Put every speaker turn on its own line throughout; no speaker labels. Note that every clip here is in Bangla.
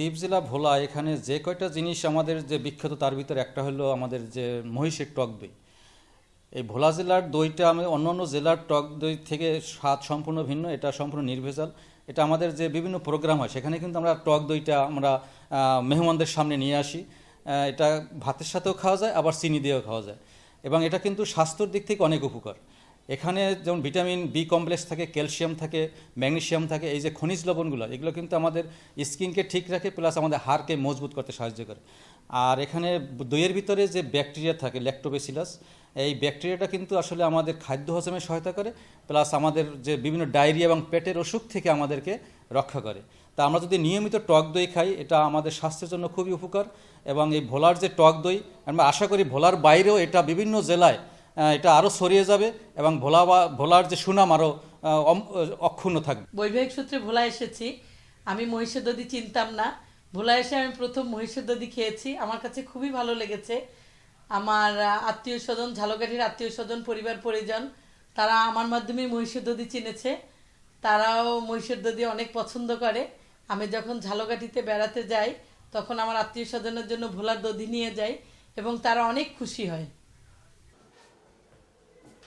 দ্বীপ জেলা ভোলা, এখানে যে কয়টা জিনিস আমাদের যে বিখ্যাত, তার ভিতরে একটা হলো আমাদের যে মহিষের টক দই। এই ভোলা জেলার দইটা আমি অন্য অন্য জেলার টক দই থেকে স্বাদ সম্পূর্ণ ভিন্ন, এটা সম্পূর্ণ নির্ভেজাল। এটা আমাদের যে বিভিন্ন প্রোগ্রাম হয়, সেখানে কিন্তু আমরা টক দইটা আমরা মেহমানদের সামনে নিয়ে আসি। এটা ভাতের সাথেও খাওয়া যায়, আবার চিনি দিয়েও খাওয়া যায়। এবং এটা কিন্তু স্বাস্থ্যর দিক থেকে অনেক উপকার। এখানে যেমন ভিটামিন বি কমপ্লেক্স থাকে, ক্যালসিয়াম থাকে, ম্যাগনেসিয়াম থাকে, এই যে খনিজ লবণগুলো, এগুলো কিন্তু আমাদের স্কিনকে ঠিক রাখে, প্লাস আমাদের হাড়কে মজবুত করতে সাহায্য করে। আর এখানে দইয়ের ভিতরে যে ব্যাকটেরিয়া থাকে ল্যাক্টোবেসিলাস এই ব্যাকটেরিয়াটা কিন্তু আসলে আমাদের খাদ্য হজমে সহায়তা করে, প্লাস আমাদের যে বিভিন্ন ডায়রিয়া এবং পেটের অসুখ থেকে আমাদেরকে রক্ষা করে। তা আমরা যদি নিয়মিত টক দই খাই, এটা আমাদের স্বাস্থ্যের জন্য খুবই উপকার, এবং এই ভোলার যে টক দই, আমরা আশা করি ভোলার বাইরেও এটা বিভিন্ন জেলায় এটা আরও ছড়িয়ে যাবে এবং ভোলা বা ভোলার যে সুনাম আরও অক্ষুণ্ণ থাকবে।
বৈবাহিক সূত্রে ভোলা এসেছি। আমি মহিষের দধি চিনতাম না। ভোলা এসে আমি প্রথম মহিষের দধি খেয়েছি। আমার কাছে খুবই ভালো লেগেছে। আমার আত্মীয় স্বজন, ঝালকাঠির আত্মীয় স্বজন, পরিবার, পরিজন, তারা আমার মাধ্যমে মহিষের দধি চিনেছে। তারাও মহিষের দধি অনেক পছন্দ করে। আমি যখন ঝালকাঠিতে বেড়াতে যাই, তখন আমার আত্মীয় স্বজনের জন্য ভোলার দধি নিয়ে যাই এবং তারা অনেক খুশি হয়।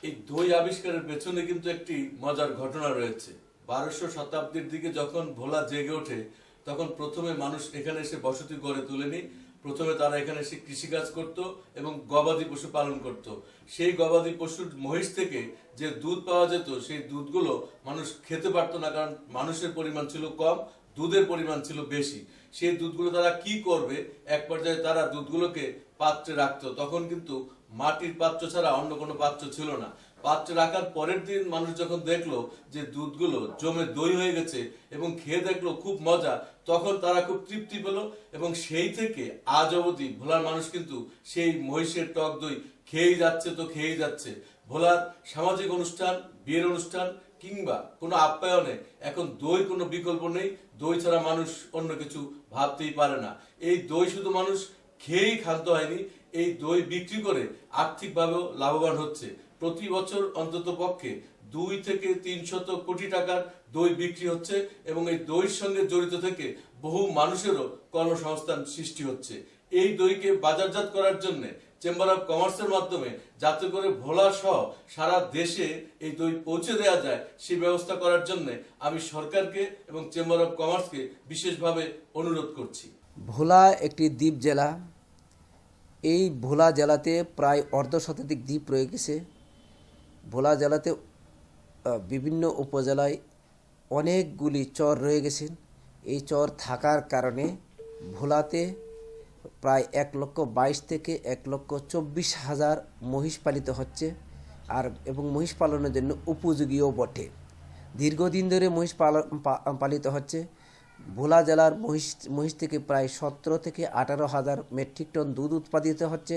এই দই আবিষ্কারের পেছনে কিন্তু একটি মজার ঘটনা রয়েছে। বারোশো শতাব্দীর দিকে যখন ভোলা জেগে ওঠে, তখন প্রথমে মানুষ এখানে এসে বসতি গড়ে তুলেনি। প্রথমে তারা এখানে এসে কৃষিকাজ করত এবং গবাদি পশু পালন করত। সেই গবাদি পশুর মহিষ থেকে যে দুধ পাওয়া যেত, সেই দুধগুলো মানুষ খেতে পারতো না, কারণ মানুষের পরিমাণ ছিল কম, দুধের পরিমাণ ছিল বেশি। সেই দুধগুলো তারা কি করবে? এক পর্যায়ে তারা দুধগুলোকে পাত্রে রাখতো। তখন কিন্তু মাটির পাত্র ছাড়া অন্য কোনো পাত্র ছিল না। পাত্র রাখার পরের দিন মানুষ যখন দেখল যে দুধগুলো জমে দই হয়ে গেছে এবং খেয়ে দেখল খুব মজা, তখন তারা খুব তৃপ্তি পেল এবং সেই থেকে আজ অবধি ভোলার মানুষ কিন্তু সেই মহিষের টক দই খেয়েই যাচ্ছে তো খেয়েই যাচ্ছে। ভোলার সামাজিক অনুষ্ঠান, বিয়ের অনুষ্ঠান কিংবা কোনো আপ্যায়নে এখন দই কোনো বিকল্প নেই। দই ছাড়া মানুষ অন্য কিছু ভাবতেই পারে না। এই দই শুধু মানুষ খেয়েই খাদ্য হয়নি এই দই বিক্রি করে আর্থিকভাবেও লাভবান হচ্ছে। প্রতি বছর অন্তত পক্ষে দুই থেকে তিনশত কোটি টাকার দই বিক্রি হচ্ছে এবং এই দইয়ের সঙ্গে জড়িত থেকে বহু মানুষেরও কর্মসংস্থান সৃষ্টি হচ্ছে। এই দইকে বাজারজাত করার জন্য চেম্বার অফ কমার্সের মাধ্যমে যাতে করে ভোলা সহ সারা দেশে এই দই পৌঁছে দেওয়া যায়, সেই ব্যবস্থা করার জন্য আমি সরকারকে এবং চেম্বার অফ কমার্সকে বিশেষভাবে অনুরোধ করছি।
ভোলা একটি দ্বীপ জেলা। এই ভোলা জেলাতে প্রায় অর্ধ শতাধিক দ্বীপ রয়ে গেছে। ভোলা জেলাতে বিভিন্ন উপজেলায় অনেকগুলি চর রয়ে গেছেন এই চর থাকার কারণে ভোলাতে প্রায় এক লক্ষ বাইশ থেকে এক লক্ষ চব্বিশ হাজার মহিষ পালিত হচ্ছে আর, এবং মহিষ পালনের জন্য উপযোগীও বটে। দীর্ঘদিন ধরে মহিষ পালন পালিত হচ্ছে। ভোলা জেলার মহিষ মহিষ থেকে প্রায় সতেরো থেকে আঠারো হাজার মেট্রিক টন দুধ উৎপাদিত হচ্ছে।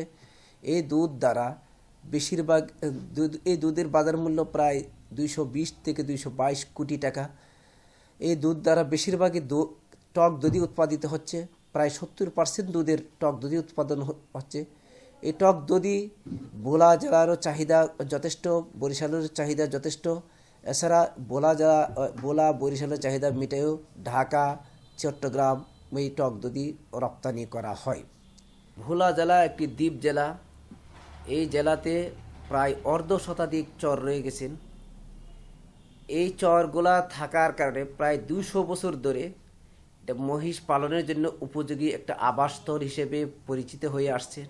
এই দুধ দ্বারা বেশিরভাগ, দুধ, এই দুধের বাজার মূল্য প্রায় দুইশো বিশ থেকে দুইশো বাইশ কোটি টাকা। এই দুধ দ্বারা বেশিরভাগই টক দধি উৎপাদিত হচ্ছে। প্রায় সত্তর পার্সেন্ট দুধের টক দধি উৎপাদন হচ্ছে। এই টক দধি ভোলা জেলারও চাহিদা যথেষ্ট বরিশালের চাহিদা যথেষ্ট। এছাড়া বোলা আহ, বোলা বরিশালের চাহিদা মিটেও ঢাকা চট্টগ্রাম এই টক দধি রপ্তানি করা হয়। ভোলা জেলা একটি দ্বীপ জেলা। এই জেলাতে প্রায় অর্ধ শতাধিক চর রয়ে গেছেন। এই চরগুলা থাকার কারণে প্রায় দুশো বছর ধরে মহিষ পালনের জন্য উপযোগী একটা আবাসস্থল হিসেবে পরিচিত হয়ে আসছে।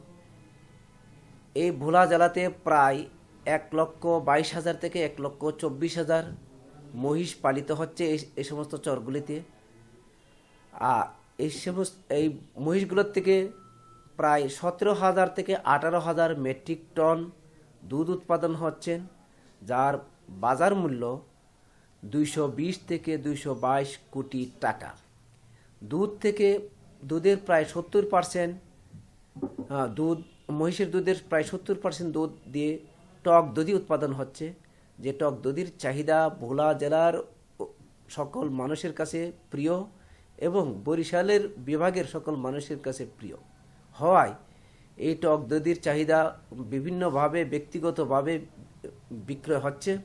এই ভোলা জেলাতে প্রায় এক লক্ষ বাইশ হাজার থেকে এক লক্ষ চব্বিশ হাজার মহিষ পালিত হচ্ছে এই সমস্ত চরগুলিতে। আর এই সমস্ত, এই মহিষগুলোর থেকে প্রায় সতেরো হাজার থেকে আঠারো হাজার মেট্রিক টন দুধ উৎপাদন হচ্ছেন যার বাজার মূল্য দুইশো বিশ থেকে দুইশো বাইশ কোটি টাকা। দুধ থেকে দুধের প্রায় সত্তর পার্সেন্ট দুধ, মহিষের দুধের প্রায় সত্তর পার্সেন্ট দুধ দিয়ে টক দধি উৎপাদন হচ্ছে। যে টক দধির চাহিদা ভোলা জেলার সকল মানুষের কাছে প্রিয় এবং বরিশালের বিভাগের সকল মানুষের কাছে প্রিয়। হওয়ায় এই টক দধির চাহিদা বিভিন্নভাবে, ব্যক্তিগতভাবে বিক্রয় হচ্ছে।